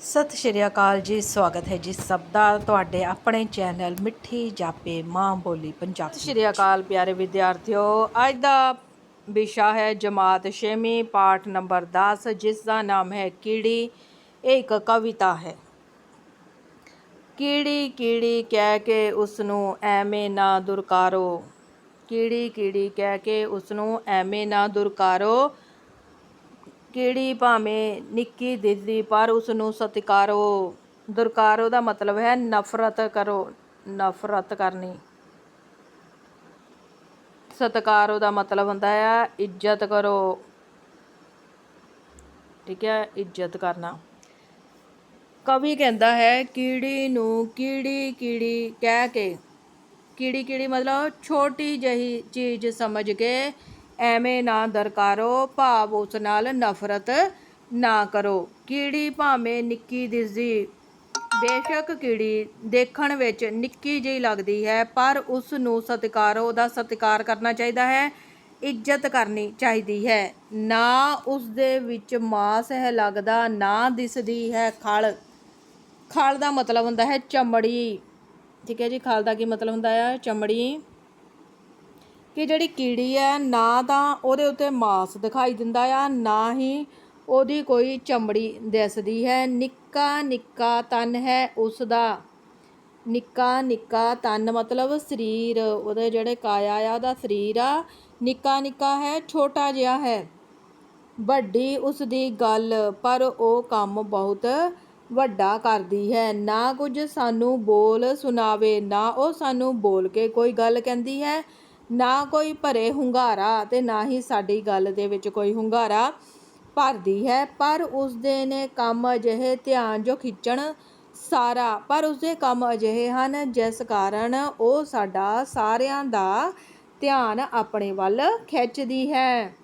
ਸਤਿ ਸ਼੍ਰੀ ਅਕਾਲ ਜੀ, ਸਵਾਗਤ ਹੈ ਜੀ ਸਭ ਦਾ ਤੁਹਾਡੇ ਆਪਣੇ ਚੈਨਲ ਮਿੱਠੀ ਜਾਪੇ ਮਾਂ ਬੋਲੀ ਪੰਜਾਬ ਸਤਿ ਸ਼੍ਰੀ ਅਕਾਲ ਪਿਆਰੇ ਵਿਦਿਆਰਥੀਓ। ਅੱਜ ਦਾ ਵਿਸ਼ਾ ਹੈ ਜਮਾਤ 6ਵੀਂ ਪਾਠ ਨੰਬਰ 10 ਜਿਸ ਦਾ ਨਾਮ ਹੈ ਕੀੜੀ। ਇਹ ਇੱਕ ਕਵਿਤਾ ਹੈ। ਕੀੜੀ ਕੀੜੀ ਕਹਿ ਕੇ ਉਸ ਨੂੰ ਐਵੇਂ ਨਾ ਦੁਰਕਾਰੋ। ਕੀੜੀ ਕੀੜੀ ਕਹਿ ਕੇ ਉਸ ਨੂੰ ਐਵੇਂ ਨਾ ਦੁਰਕਾਰੋ। ਕੀੜੀ ਭਾਵੇਂ ਨਿੱਕੀ ਦਿਸਦੀ ਪਰ ਉਸ ਨੂੰ ਸਤਿਕਾਰੋ, ਦੁਰਕਾਰੋ ਦਾ ਮਤਲਬ ਹੈ ਨਫ਼ਰਤ ਕਰੋ, ਨਫ਼ਰਤ ਕਰਨੀ। ਸਤਿਕਾਰੋ ਦਾ ਮਤਲਬ ਹੁੰਦਾ ਹੈ ਇੱਜ਼ਤ ਕਰੋ। ਠੀਕ ਹੈ, ਇੱਜ਼ਤ ਕਰਨਾ। ਕਵੀ ਕਹਿੰਦਾ ਹੈ ਕੀੜੀ ਨੂੰ ਕੀੜੀ ਕੀੜੀ ਕਹਿ ਕੇ, ਕੀੜੀ ਕੀੜੀ ਮਤਲਬ ਛੋਟੀ ਜਹੀ ਚੀਜ਼ ਸਮਝ ਕੇ ਐਵੇਂ ਨਾ ਦਰਕਾਰੋ, ਭਾਵ ਉਸ ਨਾਲ ਨਫ਼ਰਤ ਨਾ ਕਰੋ। ਕੀੜੀ ਭਾਵੇਂ ਨਿੱਕੀ ਦਿਸਦੀ, ਬੇਸ਼ੱਕ ਕੀੜੀ ਦੇਖਣ ਵਿੱਚ ਨਿੱਕੀ ਜਿਹੀ ਲੱਗਦੀ ਹੈ, ਪਰ ਉਸ ਨੂੰ ਸਤਿਕਾਰੋ ਉਹਦਾ ਸਤਿਕਾਰ ਕਰਨਾ ਚਾਹੀਦਾ ਹੈ, ਇੱਜ਼ਤ ਕਰਨੀ ਚਾਹੀਦੀ ਹੈ। ਨਾ ਉਸ ਦੇ ਵਿੱਚ ਮਾਸ ਹੈ ਲੱਗਦਾ, ਨਾ ਦਿਸਦੀ ਹੈ ਖਲ। ਖਲ ਦਾ ਮਤਲਬ ਹੁੰਦਾ ਹੈ ਚਮੜੀ। ਠੀਕ ਹੈ ਜੀ, ਖਲ ਦਾ ਕੀ ਮਤਲਬ ਹੁੰਦਾ ਹੈ ਚਮੜੀ। ਕਿ ਜਿਹੜੀ ਕੀੜੀ ਹੈ, ਨਾ ਤਾਂ ਉਹਦੇ ਉੱਤੇ ਮਾਸ ਦਿਖਾਈ ਦਿੰਦਾ ਆ, ਨਾ ਹੀ ਉਹਦੀ ਕੋਈ ਚਮੜੀ ਦਿਸਦੀ ਹੈ। ਨਿੱਕਾ ਨਿੱਕਾ ਤਨ ਹੈ ਉਸ ਦਾ ਨਿੱਕਾ ਨਿੱਕਾ ਤਨ ਮਤਲਬ ਸਰੀਰ, ਉਹਦੇ ਜਿਹੜੇ ਕਾਇਆ ਆ, ਉਹਦਾ ਸਰੀਰ ਆ। ਨਿੱਕਾ ਨਿੱਕਾ ਹੈ, ਛੋਟਾ ਜਿਹਾ ਹੈ। ਵੱਡੀ ਉਸ ਦੀ ਗੱਲ, ਪਰ ਉਹ ਕੰਮ ਬਹੁਤ ਵੱਡਾ ਕਰਦੀ ਹੈ। ਨਾ ਕੁਝ ਸਾਨੂੰ ਬੋਲ ਸੁਣਾਵੇ, ਨਾ ਉਹ ਸਾਨੂੰ ਬੋਲ ਕੇ ਕੋਈ ਗੱਲ ਕਹਿੰਦੀ ਹੈ। ਨਾ ਕੋਈ ਭਰੇ ਹੁੰਗਾਰਾ ਤੇ ਨਾ ਹੀ ਸਾਡੀ ਗੱਲ ਦੇ ਵਿੱਚ ਕੋਈ ਹੁੰਗਾਰਾ ਭਰਦੀ ਹੈ। ਪਰ ਉਸ ਦੇ ਨੇ ਕੰਮ ਅਜਿਹੇ ਧਿਆਨ ਜੋ ਖਿੱਚਣ ਸਾਰਾ, ਪਰ ਉਸਦੇ ਕੰਮ ਅਜਿਹੇ ਹਨ ਜਿਸ ਕਾਰਨ ਉਹ ਸਾਡਾ ਸਾਰਿਆਂ ਦਾ ਧਿਆਨ ਆਪਣੇ ਵੱਲ ਖਿੱਚਦੀ ਹੈ।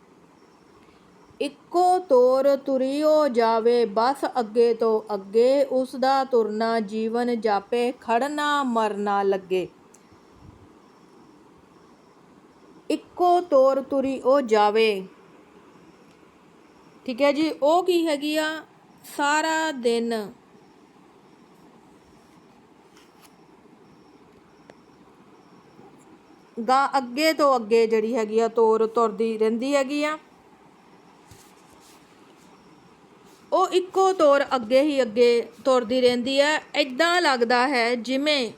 ਇੱਕੋ ਤੋਰ ਤੁਰਿਓ ਜਾਵੇ, ਬਸ ਅੱਗੇ ਤੋਂ ਅੱਗੇ ਉਸ ਦਾ ਤੁਰਨਾ ਜੀਵਨ ਜਾਪੇ ਖੜਨਾ ਮਰਨਾ ਲੱਗੇ। ਇੱਕੋ ਤੋਰ ਤੁਰੀ ਉਹ ਜਾਵੇ। ਠੀਕ ਹੈ ਜੀ, ਉਹ ਕੀ ਹੈਗੀ ਆ? ਸਾਰਾ ਦਿਨ। ਗਾ ਅੱਗੇ ਤੋਂ ਅੱਗੇ ਜਿਹੜੀ ਹੈਗੀ ਆ, ਤੋਰ ਤੁਰਦੀ ਰਹਿੰਦੀ ਹੈਗੀ ਆ। ਉਹ ਇੱਕੋ ਤੋਰ ਅੱਗੇ ਹੀ ਅੱਗੇ ਤੁਰਦੀ ਰਹਿੰਦੀ ਹੈ। ਐਦਾਂ ਲੱਗਦਾ ਹੈ ਜਿਵੇਂ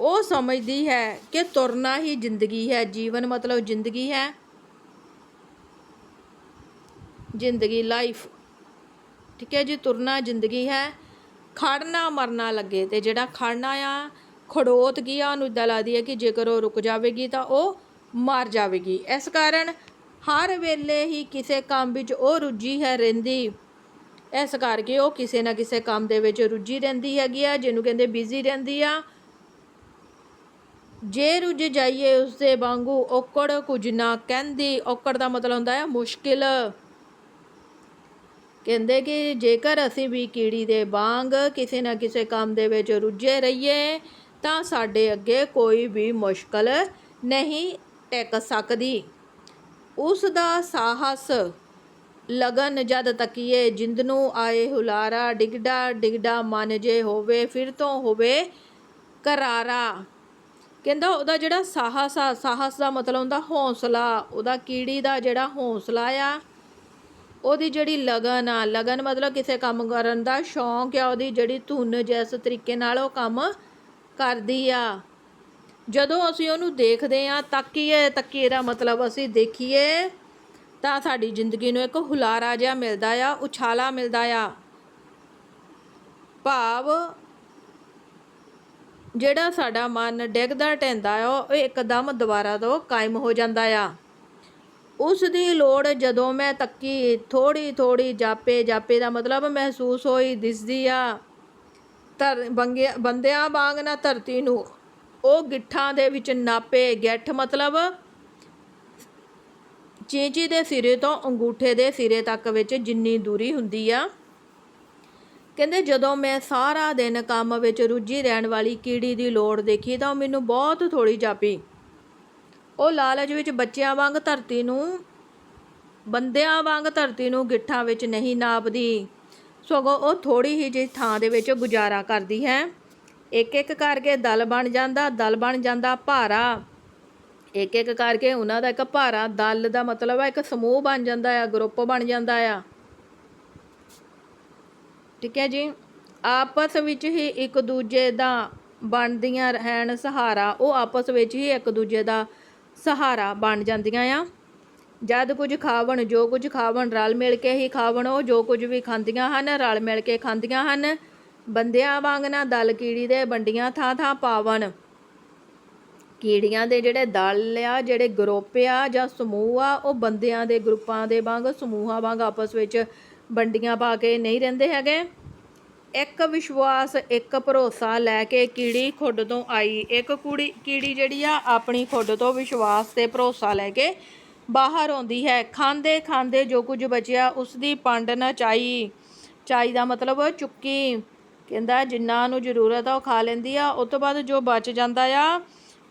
ਉਹ ਸਮਝਦੀ ਹੈ ਕਿ ਤੁਰਨਾ ਹੀ ਜ਼ਿੰਦਗੀ ਹੈ, ਜੀਵਨ ਮਤਲਬ ਜ਼ਿੰਦਗੀ ਹੈ। ਜ਼ਿੰਦਗੀ ਲਾਈਫ। ਠੀਕ ਹੈ ਜੀ, ਤੁਰਨਾ ਜ਼ਿੰਦਗੀ ਹੈ। ਖੜਨਾ ਮਰਨਾ ਲੱਗੇ ਤੇ ਜਿਹੜਾ ਖੜਨਾ ਆ, ਖੜੋਤ ਕੀ ਆ, ਉਹਨੂੰ ਇਦਾਂ ਲੱਗਦੀ ਹੈ ਕਿ ਜੇਕਰ ਉਹ ਰੁਕ ਜਾਵੇਗੀ ਤਾਂ ਉਹ ਮਰ ਜਾਵੇਗੀ। ਇਸ ਕਾਰਨ ਹਰ ਵੇਲੇ ਹੀ ਕਿਸੇ ਕੰਮ ਵਿੱਚ ਉਹ ਰੁੱਝੀ ਹੈ ਰਹਿੰਦੀ। ਇਸ ਕਰਕੇ ਉਹ ਕਿਸੇ ਨਾ ਕਿਸੇ ਕੰਮ ਦੇ ਵਿੱਚ ਰੁੱਝੀ ਰਹਿੰਦੀ ਹੈਗੀ ਆ, ਜਿਹਨੂੰ ਕਹਿੰਦੇ ਬਿਜ਼ੀ ਰਹਿੰਦੀ ਆ। ਜੇ ਰੁੱਝ ਜਾਈਏ ਉਸ ਦੇ ਵਾਂਗੂ, ਔਕੜ ਕੁਝ ਨਾ ਕਹਿੰਦੀ। ਔਕੜ ਦਾ ਮਤਲਬ ਹੁੰਦਾ ਹੈ ਮੁਸ਼ਕਿਲ। ਕਹਿੰਦੇ ਕਿ ਜੇਕਰ ਅਸੀਂ ਵੀ ਕੀੜੀ ਦੇ ਵਾਂਗ ਕਿਸੇ ਨਾ ਕਿਸੇ ਕੰਮ ਦੇ ਵਿੱਚ ਰੁੱਝੇ ਰਹੀਏ, ਤਾਂ ਸਾਡੇ ਅੱਗੇ ਕੋਈ ਵੀ ਮੁਸ਼ਕਲ ਨਹੀਂ ਟਿਕ ਸਕਦੀ। ਉਸ ਦਾ ਸਾਹਸ ਲਗਨ ਜਦ ਤੱਕੀਏ ਜਿੰਦ ਨੂੰ ਆਏ ਹੁਲਾਰਾ, ਡਿਗਡਾ ਡਿਗਡਾ ਮਨ ਜੇ ਹੋਵੇ, ਫਿਰ ਤੋਂ ਹੋਵੇ ਕਰਾਰਾ। ਕਹਿੰਦਾ ਉਹਦਾ ਜਿਹੜਾ ਸਾਹਸ ਆ, ਸਾਹਸ ਦਾ ਮਤਲਬ ਹੁੰਦਾ ਹੌਸਲਾ, ਉਹਦਾ ਕੀੜੀ ਦਾ ਜਿਹੜਾ ਹੌਸਲਾ ਆ, ਉਹਦੀ ਜਿਹੜੀ ਲਗਨ ਆ, ਲਗਨ ਮਤਲਬ ਕਿਸੇ ਕੰਮ ਕਰਨ ਦਾ ਸ਼ੌਂਕ ਆ, ਉਹਦੀ ਜਿਹੜੀ ਧੁਨ ਜਿਸ ਤਰੀਕੇ ਨਾਲ ਉਹ ਕੰਮ ਕਰਦੀ ਆ। ਜਦੋਂ ਅਸੀਂ ਉਹਨੂੰ ਦੇਖਦੇ ਆ, ਤੱਕੀਏ ਤੱਕੀਏ ਦਾ ਮਤਲਬ ਅਸੀਂ ਦੇਖੀਏ, ਤਾਂ ਸਾਡੀ ਜ਼ਿੰਦਗੀ ਨੂੰ ਇੱਕ ਹੁਲਾਰਾ ਜਿਹਾ ਮਿਲਦਾ ਆ, ਉਛਾਲਾ ਮਿਲਦਾ ਆ। ਭਾਵ ਜਿਹੜਾ ਸਾਡਾ ਮਨ ਡਿੱਗਦਾ ਟੈਂਦਾ ਆ, ਉਹ ਇੱਕਦਮ ਦੁਬਾਰਾ ਤੋਂ ਕਾਇਮ ਹੋ ਜਾਂਦਾ ਆ। ਉਸ ਦੀ ਲੋੜ ਜਦੋਂ ਮੈਂ ਤੱਕੀ ਥੋੜੀ ਥੋੜੀ ਜਾਪੇ ਜਾਪੇ ਦਾ ਮਤਲਬ ਮਹਿਸੂਸ ਹੋਈ, ਦਿਸਦੀ ਆ, ਧਰ, ਬੰਗਿਆ, ਬੰਦਿਆਂ ਵਾਂਗ ਨਾ ਧਰਤੀ ਨੂੰ। ਉਹ ਗਿੱਠਾਂ ਦੇ ਵਿੱਚ ਨਾਪੇ, ਗਿੱਠ ਮਤਲਬ ਚੀਂਚੀ ਦੇ ਸਿਰੇ ਤੋਂ ਅੰਗੂਠੇ ਦੇ ਸਿਰੇ ਤੱਕ ਵਿੱਚ ਜਿੰਨੀ ਦੂਰੀ ਹੁੰਦੀ ਆ ਕਹਿੰਦੇ ਜਦੋਂ ਮੈਂ ਸਾਰਾ ਦਿਨ ਕੰਮ ਵਿੱਚ ਰੁੱਝੀ ਰਹਿਣ ਵਾਲੀ ਕੀੜੀ ਦੀ ਲੋੜ ਦੇਖੀ ਤਾਂ ਉਹ ਮੈਨੂੰ ਬਹੁਤ ਥੋੜੀ ਜਾਪੀ। ਉਹ ਲਾਲਚ ਵਿੱਚ ਬੱਚਿਆਂ ਵਾਂਗ ਧਰਤੀ ਨੂੰ, ਬੰਦਿਆਂ ਵਾਂਗ ਧਰਤੀ ਨੂੰ ਗਿੱਠਾਂ ਵਿੱਚ ਨਹੀਂ ਨਾਪਦੀ। ਸਗੋਂ ਉਹ ਥੋੜੀ ਹੀ ਜਿਹੀ ਥਾਂ ਦੇ ਵਿੱਚ ਗੁਜ਼ਾਰਾ ਕਰਦੀ ਹੈ। ਇੱਕ ਇੱਕ ਕਰਕੇ ਦਲ ਬਣ ਜਾਂਦਾ, ਦਲ ਬਣ ਜਾਂਦਾ ਭਾਰਾ। ਇੱਕ ਇੱਕ ਕਰਕੇ ਉਹਨਾਂ ਦਾ ਇੱਕ ਭਾਰਾ, ਦਲ ਦਾ ਮਤਲਬ ਹੈ ਇੱਕ ਸਮੂਹ ਬਣ ਜਾਂਦਾ ਆ, ਗਰੁੱਪ ਬਣ ਜਾਂਦਾ ਆ। ਠੀਕ ਹੈ ਜੀ? ਆਪਸ ਵਿੱਚ ਹੀ ਇੱਕ ਦੂਜੇ ਦਾ ਬਣਦੀਆਂ ਰਹਿਣ ਸਹਾਰਾ, ਉਹ ਆਪਸ ਵਿੱਚ ਹੀ ਇੱਕ ਦੂਜੇ ਦਾ ਸਹਾਰਾ ਬਣ ਜਾਂਦੀਆਂ ਆ। ਜਦ ਕੁਝ ਖਾਵਣ, ਜੋ ਕੁਝ ਖਾਵਣ, ਰਲ ਮਿਲ ਕੇ ਹੀ ਖਾਵਣ, ਉਹ ਜੋ ਕੁਝ ਵੀ ਖਾਂਦੀਆਂ ਹਨ, ਰਲ ਮਿਲ ਕੇ ਖਾਂਦੀਆਂ ਹਨ। ਬੰਦਿਆਂ ਵਾਂਗ ਨਾ ਦਲ ਕੀੜੀ ਦੇ ਵੰਡੀਆਂ ਥਾਂ ਥਾਂ ਪਾਵਣ। ਕੀੜੀਆਂ ਦੇ ਜਿਹੜੇ ਦਲ ਆ, ਜਿਹੜੇ ਗਰੁੱਪ ਆ ਜਾਂ ਸਮੂਹ ਆ, ਉਹ ਬੰਦਿਆਂ ਦੇ ਗਰੁੱਪਾਂ ਦੇ ਵਾਂਗ, ਸਮੂਹਾਂ ਵਾਂਗ ਆਪਸ ਵਿੱਚ ਵੰਡੀਆਂ ਪਾ ਕੇ ਨਹੀਂ ਰਹਿੰਦੇ ਹੈਗੇ। ਇੱਕ ਵਿਸ਼ਵਾਸ, ਇੱਕ ਭਰੋਸਾ ਲੈ ਕੇ ਕੀੜੀ ਖੁੱਡ ਤੋਂ ਆਈ। ਇੱਕ ਕੁੜੀ, ਕੀੜੀ ਜਿਹੜੀ ਆ, ਆਪਣੀ ਖੁੱਡ ਤੋਂ ਵਿਸ਼ਵਾਸ ਤੇ ਭਰੋਸਾ ਲੈ ਕੇ ਬਾਹਰ ਆਉਂਦੀ ਹੈ। ਖਾਂਦੇ ਖਾਂਦੇ ਜੋ ਕੁਝ ਬਚਿਆ ਉਸ ਦੀ ਪੰਡ ਨਾ ਚਾਈ। ਚਾਈ ਦਾ ਮਤਲਬ ਚੁੱਕੀ। ਕਹਿੰਦਾ, ਜਿੰਨਾ ਨੂੰ ਜ਼ਰੂਰਤ ਆ, ਉਹ ਖਾ ਲੈਂਦੀ ਆ। ਉਸ ਤੋਂ ਬਾਅਦ ਜੋ ਬਚ ਜਾਂਦਾ ਆ,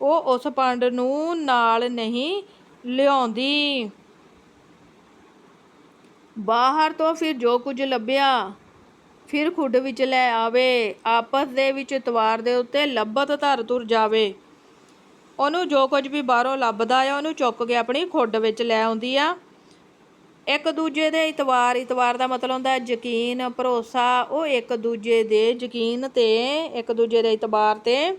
ਉਹ ਉਸ ਪੰਡ ਨੂੰ ਨਾਲ ਨਹੀਂ ਲਿਆਉਂਦੀ। ਬਾਹਰ ਤੋਂ ਫਿਰ ਜੋ ਕੁਝ ਲੱਭਿਆ, ਫਿਰ ਖੁੱਡ ਵਿੱਚ ਲੈ ਆਵੇ, ਆਪਸ ਦੇ ਵਿੱਚ ਤਵਾਰ ਦੇ ਉੱਤੇ ਲੱਭਤ ਧਰ ਤੁਰ ਜਾਵੇ। ਉਹਨੂੰ ਜੋ ਕੁਝ ਵੀ ਬਾਹਰੋਂ ਲੱਭਦਾ ਆ, ਉਹਨੂੰ ਚੁੱਕ ਕੇ ਆਪਣੀ ਖੁੱਡ ਵਿੱਚ ਲੈ ਆਉਂਦੀ ਆ। ਇੱਕ ਦੂਜੇ ਦੇ ਇਤਵਾਰ ਇਤਵਾਰ ਦਾ ਮਤਲਬ ਹੁੰਦਾ ਯਕੀਨ, ਭਰੋਸਾ, ਉਹ ਇੱਕ ਦੂਜੇ ਦੇ ਯਕੀਨ ਤੇ, ਇੱਕ ਦੂਜੇ ਦੇ ਇਤਬਾਰ ਤੇ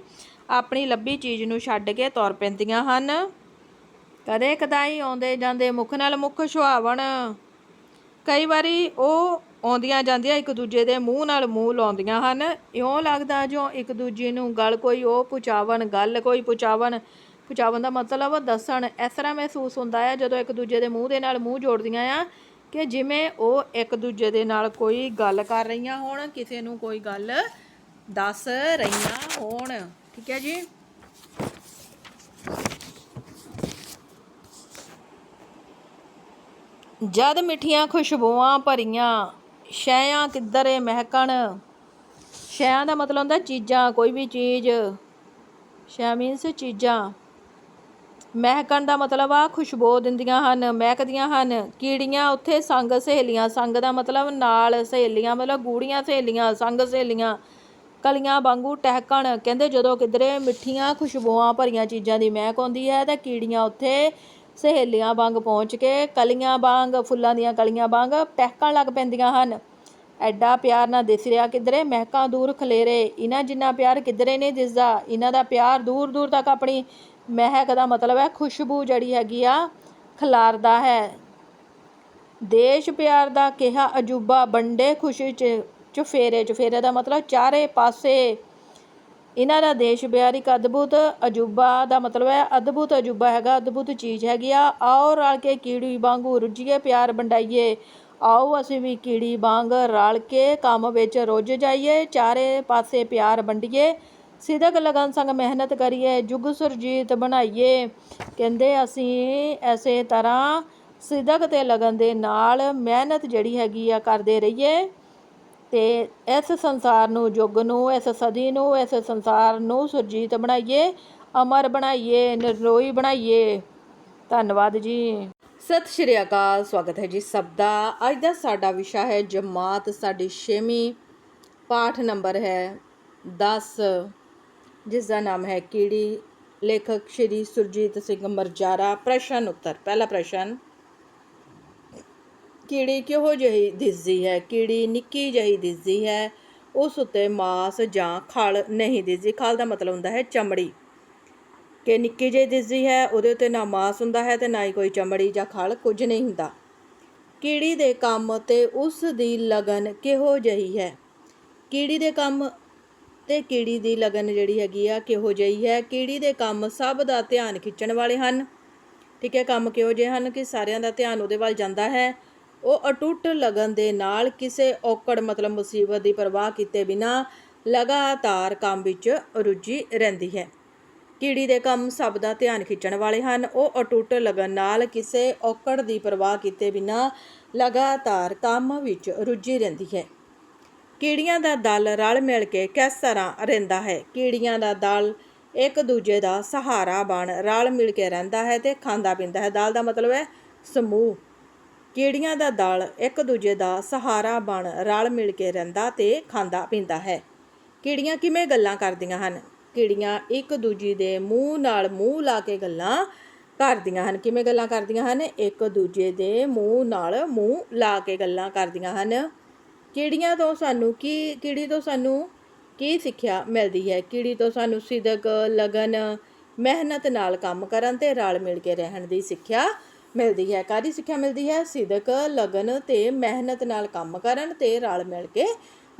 ਆਪਣੀ ਲੱਭੀ ਚੀਜ਼ ਨੂੰ ਛੱਡ ਕੇ ਤੁਰ ਪੈਂਦੀਆਂ ਹਨ। ਕਦੇ ਕਦਾਈ ਆਉਂਦੇ ਜਾਂਦੇ ਮੁਖ ਨਾਲ ਮੁਖ ਸੁਹਾਵਣ ਕਈ ਵਾਰੀ ਉਹ ਆਉਂਦੀਆਂ ਜਾਂਦੀਆਂ ਇੱਕ ਦੂਜੇ ਦੇ ਮੂੰਹ ਨਾਲ ਮੂੰਹ ਲਾਉਂਦੀਆਂ ਹਨ। ਇਉਂ ਲੱਗਦਾ ਜੋ ਇੱਕ ਦੂਜੇ ਨੂੰ ਗੱਲ ਕੋਈ ਉਹ ਪੁਚਾਵਣ, ਗੱਲ ਕੋਈ ਪੁਚਾਵਣ ਪੁਚਾਵਣ ਦਾ ਮਤਲਬ ਦੱਸਣ। ਇਸ ਤਰ੍ਹਾਂ ਮਹਿਸੂਸ ਹੁੰਦਾ ਹੈ ਜਦੋਂ ਇੱਕ ਦੂਜੇ ਦੇ ਮੂੰਹ ਦੇ ਨਾਲ ਮੂੰਹ ਜੋੜਦੀਆਂ ਆ ਕਿ ਜਿਵੇਂ ਉਹ ਇੱਕ ਦੂਜੇ ਦੇ ਨਾਲ ਕੋਈ ਗੱਲ ਕਰ ਰਹੀਆਂ ਹੋਣ, ਕਿਸੇ ਨੂੰ ਕੋਈ ਗੱਲ ਦੱਸ ਰਹੀਆਂ ਹੋਣ। ਠੀਕ ਹੈ ਜੀ? ਜਦ ਮਿੱਠੀਆਂ ਖੁਸ਼ਬੂਆਂ ਭਰੀਆਂ ਸ਼ੈਆਂ ਕਿੱਧਰੇ ਮਹਿਕਣ। ਸ਼ੈਆਂ ਦਾ ਮਤਲਬ ਹੁੰਦਾ ਚੀਜ਼ਾਂ, ਕੋਈ ਵੀ ਚੀਜ਼। ਸ਼ੈ ਮੀਨਸ ਚੀਜ਼ਾਂ। ਮਹਿਕਣ ਦਾ ਮਤਲਬ ਆ ਖੁਸ਼ਬੂ ਦਿੰਦੀਆਂ ਹਨ, ਮਹਿਕਦੀਆਂ ਹਨ। ਕੀੜੀਆਂ ਉੱਥੇ ਸੰਗ ਸਹੇਲੀਆਂ, ਸੰਗ ਦਾ ਮਤਲਬ ਨਾਲ ਸਹੇਲੀਆਂ, ਮਤਲਬ ਗੂੜੀਆਂ ਸਹੇਲੀਆਂ, ਸੰਗ ਸਹੇਲੀਆਂ। ਕਲੀਆਂ ਵਾਂਗੂ ਟਹਿਕਣ। ਕਹਿੰਦੇ ਜਦੋਂ ਕਿਧਰੇ ਮਿੱਠੀਆਂ ਖੁਸ਼ਬੂਆਂ ਭਰੀਆਂ ਚੀਜ਼ਾਂ ਦੀ ਮਹਿਕ ਆਉਂਦੀ ਹੈ, ਤਾਂ ਕੀੜੀਆਂ ਉੱਥੇ ਸਹੇਲੀਆਂ ਵਾਂਗ ਪਹੁੰਚ ਕੇ ਕਲੀਆਂ ਵਾਂਗ, ਫੁੱਲਾਂ ਦੀਆਂ ਕਲੀਆਂ ਵਾਂਗ ਟਹਿਕਣ ਲੱਗ ਪੈਂਦੀਆਂ ਹਨ। ਐਡਾ ਪਿਆਰ ਨਾ ਦਿਸ ਰਿਹਾ, ਕਿਧਰੇ ਮਹਿਕਾਂ ਦੂਰ ਖਲੇਰੇ। ਇਹਨਾਂ ਜਿੰਨਾ ਪਿਆਰ ਕਿਧਰੇ ਨਹੀਂ ਦਿਸਦਾ, ਇਹਨਾਂ ਦਾ ਪਿਆਰ ਦੂਰ ਦੂਰ ਤੱਕ ਆਪਣੀ ਮਹਿਕ ਦਾ ਮਤਲਬ ਹੈ ਖੁਸ਼ਬੂ ਜਿਹੜੀ ਹੈਗੀ ਆ, ਖਿਲਾਰਦਾ ਹੈ। ਦੇਸ਼ ਪਿਆਰ ਦਾ ਕਿਹਾ ਅਜੂਬਾ ਬੰਡੇ ਖੁਸ਼ੀ ਚ, ਚੁਫੇਰੇ ਚੁਫੇਰੇ ਦਾ ਮਤਲਬ ਚਾਰੇ ਪਾਸੇ ਇਹਨਾਂ ਦਾ ਦੇਸ਼ ਪਿਆਰ ਇੱਕ ਅਦਭੁਤ ਅਜੂਬਾ ਦਾ ਮਤਲਬ ਹੈ, ਅਦਭੁਤ ਅਜੂਬਾ ਹੈਗਾ, ਅਦਭੁਤ ਚੀਜ਼ ਹੈਗੀ ਆ। ਆਓ ਰਲ ਕੇ ਕੀੜੀ ਵਾਂਗੂ ਰੁੱਝੀਏ, ਪਿਆਰ ਵੰਡਾਈਏ। ਆਓ ਅਸੀਂ ਵੀ ਕੀੜੀ ਵਾਂਗ ਰਲ ਕੇ ਕੰਮ ਵਿੱਚ ਰੁੱਝ ਜਾਈਏ, ਚਾਰੇ ਪਾਸੇ ਪਿਆਰ ਵੰਡੀਏ। ਸਿਦਕ ਲਗਨ ਸੰਗ ਮਿਹਨਤ ਕਰੀਏ, ਜੁਗ ਸੁਰਜੀਤ ਬਣਾਈਏ। ਕਹਿੰਦੇ ਅਸੀਂ ਐਸੇ ਤਰ੍ਹਾਂ ਸਿਦਕ ਤੇ ਲਗਨ ਦੇ ਨਾਲ ਮਿਹਨਤ ਜਿਹੜੀ ਹੈਗੀ ਆ ਕਰਦੇ ਰਹੀਏ। ਤੇ ਇਸ ਸੰਸਾਰ ਨੂੰ ਯੁੱਗ ਨੂੰ, ਇਸ ਸਦੀ ਨੂੰ, ਇਸ ਸੰਸਾਰ ਨੂੰ ਸੁਰਜੀਤ ਬਣਾਈਏ, ਅਮਰ ਬਣਾਈਏ, ਨਿਰਲੋਈ ਬਣਾਈਏ। ਧੰਨਵਾਦ ਜੀ। ਸਤਿ ਸ਼੍ਰੀ ਅਕਾਲ, ਸਵਾਗਤ ਹੈ ਜੀ ਸਭ ਦਾ। ਅੱਜ ਦਾ ਸਾਡਾ ਵਿਸ਼ਾ ਹੈ ਜਮਾਤ, ਸਾਡੀ 6ਵੀਂ ਪਾਠ ਨੰਬਰ ਹੈ 10 ਜਿਸ ਦਾ ਨਾਮ ਹੈ ਕੀੜੀ ਲੇਖਕ ਸ਼੍ਰੀ ਸੁਰਜੀਤ ਸਿੰਘ ਮਰਜਾਰਾ? ਪ੍ਰਸ਼ਨ ਉੱਤਰ, ਪਹਿਲਾ ਪ੍ਰਸ਼ਨ। ਕੀੜੀ ਕਿਹੋ ਜਿਹੀ ਦਿਸਦੀ ਹੈ? ਕੀੜੀ ਨਿੱਕੀ ਜਿਹੀ ਦਿਸਦੀ ਹੈ। ਉਸ ਉੱਤੇ ਮਾਸ ਜਾਂ ਖਲ ਨਹੀਂ ਦਿਸਦੀ। ਖਲ ਦਾ ਮਤਲਬ ਹੁੰਦਾ ਹੈ ਚਮੜੀ। ਕਿ ਨਿੱਕੀ ਜਿਹੀ ਦਿਸਦੀ ਹੈ, ਉਹਦੇ ਉੱਤੇ ਨਾ ਮਾਸ ਹੁੰਦਾ ਹੈ ਤੇ ਨਾ ਹੀ ਕੋਈ ਚਮੜੀ ਜਾਂ ਖਲ ਕੁਝ ਨਹੀਂ ਹੁੰਦਾ। ਕੀੜੀ ਦੇ ਕੰਮ ਤੇ ਉਸ ਦੀ ਲਗਨ ਕਿਹੋ ਜਿਹੀ ਹੈ? ਕੀੜੀ ਦੇ ਕੰਮ ਤੇ ਕੀੜੀ ਦੀ ਲਗਨ ਜਿਹੜੀ ਹੈਗੀ ਆ ਕਿਹੋ ਜਿਹੀ ਹੈ? ਕੀੜੀ ਦੇ ਕੰਮ ਸਭ ਦਾ ਧਿਆਨ ਖਿੱਚਣ ਵਾਲੇ ਹਨ। ਠੀਕ ਹੈ, ਕੰਮ ਕਿਹੋ ਜਿਹੇ ਹਨ ਕਿ ਸਾਰਿਆਂ ਦਾ ਧਿਆਨ ਉਹਦੇ ਵੱਲ ਜਾਂਦਾ ਹੈ। ਉਹ ਅਟੁੱਟ ਲਗਨ ਦੇ ਨਾਲ ਕਿਸੇ ਔਕੜ ਮਤਲਬ ਮੁਸੀਬਤ ਦੀ ਪਰਵਾਹ ਕੀਤੇ ਬਿਨਾ ਲਗਾਤਾਰ ਕੰਮ ਵਿੱਚ ਰੁੱਝੀ ਰਹਿੰਦੀ ਹੈ। ਕੀੜੀ ਦੇ ਕੰਮ ਸਭ ਦਾ ਧਿਆਨ ਖਿੱਚਣ ਵਾਲੇ ਹਨ। ਉਹ ਅਟੁੱਟ ਲਗਨ ਨਾਲ ਕਿਸੇ ਔਕੜ ਦੀ ਪਰਵਾਹ ਕੀਤੇ ਬਿਨਾ ਲਗਾਤਾਰ ਕੰਮ ਵਿੱਚ ਰੁੱਝੀ ਰਹਿੰਦੀ ਹੈ। ਕੀੜੀਆਂ ਦਾ ਦਲ ਰਲ ਮਿਲ ਕੇ ਕਿਸ ਤਰ੍ਹਾਂ ਰਹਿੰਦਾ ਹੈ? ਕੀੜੀਆਂ ਦਾ ਦਲ ਇੱਕ ਦੂਜੇ ਦਾ ਸਹਾਰਾ ਬਣ ਰਲ ਮਿਲ ਕੇ ਰਹਿੰਦਾ ਹੈ ਤੇ ਖਾਂਦਾ ਪੀਂਦਾ ਹੈ। ਦਲ ਦਾ ਮਤਲਬ ਹੈ ਸਮੂਹ। ਕੀੜੀਆਂ ਦਾ ਦਲ ਇੱਕ ਦੂਜੇ ਦਾ ਸਹਾਰਾ ਬਣ ਰਲ ਮਿਲ ਕੇ ਰਹਿੰਦਾ ਤੇ ਖਾਂਦਾ ਪੀਂਦਾ ਹੈ। ਕੀੜੀਆਂ ਕਿਵੇਂ ਗੱਲਾਂ ਕਰਦੀਆਂ ਹਨ? ਕੀੜੀਆਂ ਇੱਕ ਦੂਜੀ ਦੇ ਮੂੰਹ ਨਾਲ ਮੂੰਹ ਲਾ ਕੇ ਗੱਲਾਂ ਕਰਦੀਆਂ ਹਨ। ਕਿਵੇਂ ਗੱਲਾਂ ਕਰਦੀਆਂ ਹਨ? ਇੱਕ ਦੂਜੇ ਦੇ ਮੂੰਹ ਨਾਲ ਮੂੰਹ ਲਾ ਕੇ ਗੱਲਾਂ ਕਰਦੀਆਂ ਹਨ। ਕੀੜੀਆਂ ਤੋਂ ਸਾਨੂੰ ਕੀ, ਕੀੜੀ ਤੋਂ ਸਾਨੂੰ ਕੀ ਸਿੱਖਿਆ ਮਿਲਦੀ ਹੈ? ਕੀੜੀ ਤੋਂ ਸਾਨੂੰ ਸਿਦਕ, ਲਗਨ, ਮਿਹਨਤ ਨਾਲ ਕੰਮ ਕਰਨ ਤੇ ਰਲ ਮਿਲ ਕੇ ਰਹਿਣ ਦੀ ਸਿੱਖਿਆ ਮਿਲਦੀ ਹੈ, ਕਾਹਦੀ ਸਿੱਖਿਆ ਮਿਲਦੀ ਹੈ? ਸਿਦਕ, ਲਗਨ ਤੇ ਮਿਹਨਤ ਨਾਲ ਕੰਮ ਕਰਨ ਤੇ ਰਲ ਮਿਲ ਕੇ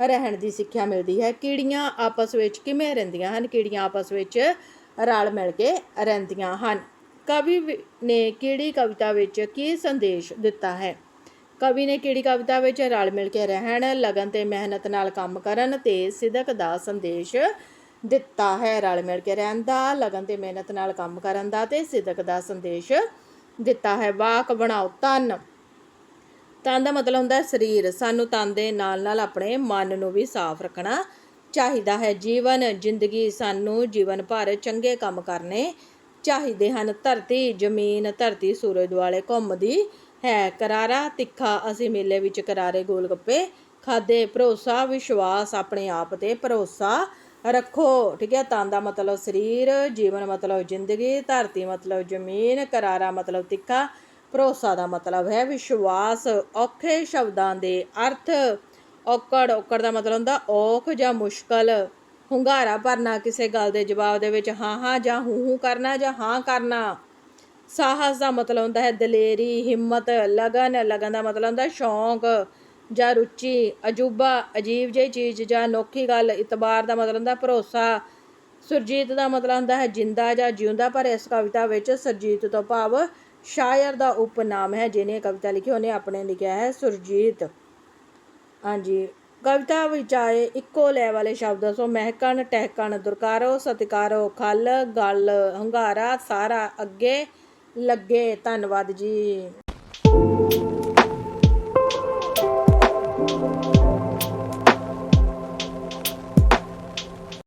ਰਹਿਣ ਦੀ ਸਿੱਖਿਆ ਮਿਲਦੀ ਹੈ। ਕੀੜੀਆਂ ਆਪਸ ਵਿੱਚ ਕਿਵੇਂ ਰਹਿੰਦੀਆਂ ਹਨ? ਕੀੜੀਆਂ ਆਪਸ ਵਿੱਚ ਰਲ ਮਿਲ ਕੇ ਰਹਿੰਦੀਆਂ ਹਨ? ਕਵੀ ਨੇ ਕਿਹੜੀ ਕਵਿਤਾ ਵਿੱਚ ਕੀ ਸੰਦੇਸ਼ ਦਿੱਤਾ ਹੈ? ਕਵੀ ਨੇ ਕਿਹੜੀ ਕਵਿਤਾ ਵਿੱਚ ਰਲ ਮਿਲ ਕੇ ਰਹਿਣ, ਲਗਨ ਤੇ ਮਿਹਨਤ ਨਾਲ ਕੰਮ ਕਰਨ ਤੇ ਸਿਦਕ ਦਾ ਸੰਦੇਸ਼ ਦਿੱਤਾ ਹੈ? ਰਲ ਮਿਲ ਕੇ ਰਹਿਣ ਦਾ, ਲਗਨ ਤੇ ਮਿਹਨਤ ਨਾਲ ਕੰਮ ਕਰਨ ਦਾ ਤੇ ਸਿਦਕ ਦਾ ਸੰਦੇਸ਼ ਦਿੱਤਾ ਹੈ। ਵਾਕ ਬਣਾਓ ਤਨ। ਤਨ ਦਾ ਮਤਲਬ ਹੁੰਦਾ ਸਰੀਰ। ਸਾਨੂੰ ਤਨ ਦੇ ਨਾਲ ਨਾਲ ਆਪਣੇ ਮਨ ਨੂੰ ਵੀ ਸਾਫ਼ ਰੱਖਣਾ ਚਾਹੀਦਾ ਹੈ। ਜੀਵਨ, ਜ਼ਿੰਦਗੀ ਸਾਨੂੰ ਜੀਵਨ ਭਰ ਚੰਗੇ ਕੰਮ ਕਰਨੇ ਚਾਹੀਦੇ ਹਨ। ਧਰਤੀ, ਜ਼ਮੀਨ, ਧਰਤੀ ਸੂਰਜ ਦੁਆਲੇ ਘੁੰਮਦੀ ਹੈ। ਕਰਾਰਾ, ਤਿੱਖਾ, ਅਸੀਂ ਮੇਲੇ ਵਿੱਚ ਕਰਾਰੇ ਗੋਲ ਗੱਪੇ ਖਾਦੇ। ਭਰੋਸਾ, ਵਿਸ਼ਵਾਸ ਆਪਣੇ ਆਪ ਤੇ ਭਰੋਸਾ ਰੱਖੋ, ਠੀਕ ਹੈ? ਤਨ ਦਾ ਮਤਲਬ ਸਰੀਰ, ਜੀਵਨ ਮਤਲਬ ਜ਼ਿੰਦਗੀ, ਧਰਤੀ ਮਤਲਬ ਜ਼ਮੀਨ, ਕਰਾਰਾ ਮਤਲਬ ਤਿੱਖਾ, ਭਰੋਸਾ ਦਾ ਮਤਲਬ ਹੈ ਵਿਸ਼ਵਾਸ, ਔਖੇ ਸ਼ਬਦਾਂ ਦੇ ਅਰਥ, ਔਕੜ ਔਕੜ ਦਾ ਮਤਲਬ ਹੁੰਦਾ ਔਖ ਜਾਂ ਮੁਸ਼ਕਲ, ਹੁੰਗਾਰਾ ਭਰਨਾ ਕਿਸੇ ਗੱਲ ਦੇ ਜਵਾਬ ਦੇ ਵਿੱਚ, ਹਾਂ ਹਾਂ ਜਾਂ ਹੂੰ ਹੂੰ ਕਰਨਾ ਜਾਂ ਹਾਂ ਕਰਨਾ। ਸਾਹਸ ਦਾ ਮਤਲਬ ਹੁੰਦਾ ਹੈ ਦਲੇਰੀ, ਹਿੰਮਤ, ਲਗਨ ਲਗਨ ਦਾ ਮਤਲਬ ਹੁੰਦਾ ਸ਼ੌਂਕ ਜਾਂ ਰੁਚੀ, ਅਜੂਬਾ, ਅਜੀਬ ਜਿਹੀ ਚੀਜ਼ ਜਾਂ ਅਨੋਖੀ ਗੱਲ, ਇਤਬਾਰ ਦਾ ਮਤਲਬ ਹੁੰਦਾ ਭਰੋਸਾ। ਸੁਰਜੀਤ ਦਾ ਮਤਲਬ ਹੁੰਦਾ ਹੈ ਜਿੰਦਾ ਜਾਂ ਜਿਉਂਦਾ, ਪਰ ਇਸ ਕਵਿਤਾ ਵਿੱਚ ਸੁਰਜੀਤ ਤੋਂ ਭਾਵ ਸ਼ਾਇਰ ਦਾ ਉਪਨਾਮ ਹੈ, ਜਿਹਨੇ ਕਵਿਤਾ ਲਿਖੀ, ਉਹਨੇ ਆਪਣੇ ਲਿਖਿਆ ਹੈ ਸੁਰਜੀਤ। ਹਾਂਜੀ, ਕਵਿਤਾ ਵਿੱਚ ਆਏ ਇੱਕੋ ਲੈ ਵਾਲੇ ਸ਼ਬਦ ਸੋ ਮਹਿਕਣ, ਟਹਿਕਣ, ਦੁਰਕਾਰੋ, ਸਤਿਕਾਰੋ, ਖਲ, ਗੱਲ, ਹੰਗਾਰਾ, ਸਾਰਾ, ਅੱਗੇ, ਲੱਗੇ, ਧੰਨਵਾਦ ਜੀ। Thank you.